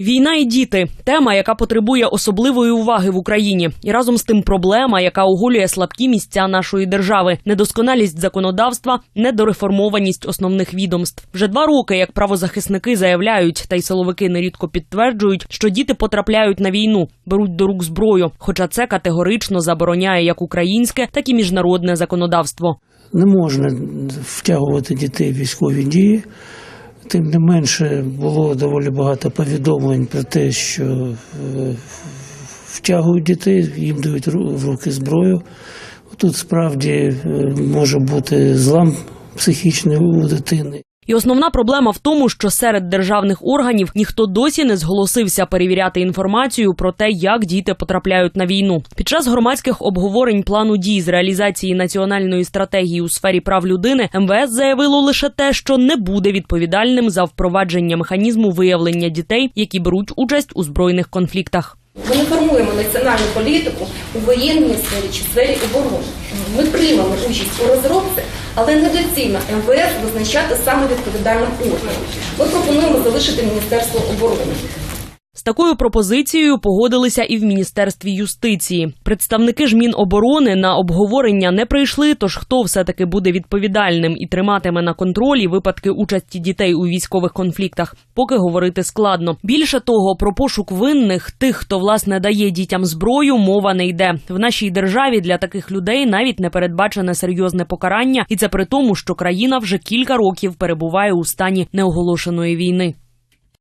Війна і діти тема, яка потребує особливої уваги в Україні, і разом з тим проблема, яка оголює слабкі місця нашої держави, недосконалість законодавства, недореформованість основних відомств. Вже два роки, як правозахисники заявляють, та й силовики нерідко підтверджують, що діти потрапляють на війну, беруть до рук зброю. Хоча це категорично забороняє як українське, так і міжнародне законодавство. Не можна втягувати дітей в військові дії. Тим не менше було доволі багато повідомлень про те, що е, втягують дітей, їм дають в руки зброю. Тут справді е, може бути злам психічний у дитини. І основна проблема в тому, що серед державних органів ніхто досі не зголосився перевіряти інформацію про те, як діти потрапляють на війну. Під час громадських обговорень плану дій з реалізації національної стратегії у сфері прав людини МВС заявило лише те, що не буде відповідальним за впровадження механізму виявлення дітей, які беруть участь у збройних конфліктах. Ми не формуємо національну політику у воєнній сфері чи сфері оборони. Ми приймемо участь у розробці, але недоцільно МВС визначати саме відповідальним органом. Ми пропонуємо залишити Міністерство оборони. З такою пропозицією погодилися і в міністерстві юстиції. Представники ж Міноборони на обговорення не прийшли. Тож хто все таки буде відповідальним і триматиме на контролі випадки участі дітей у військових конфліктах, поки говорити складно. Більше того, про пошук винних тих, хто власне дає дітям зброю, мова не йде. В нашій державі для таких людей навіть не передбачене серйозне покарання, і це при тому, що країна вже кілька років перебуває у стані неоголошеної війни.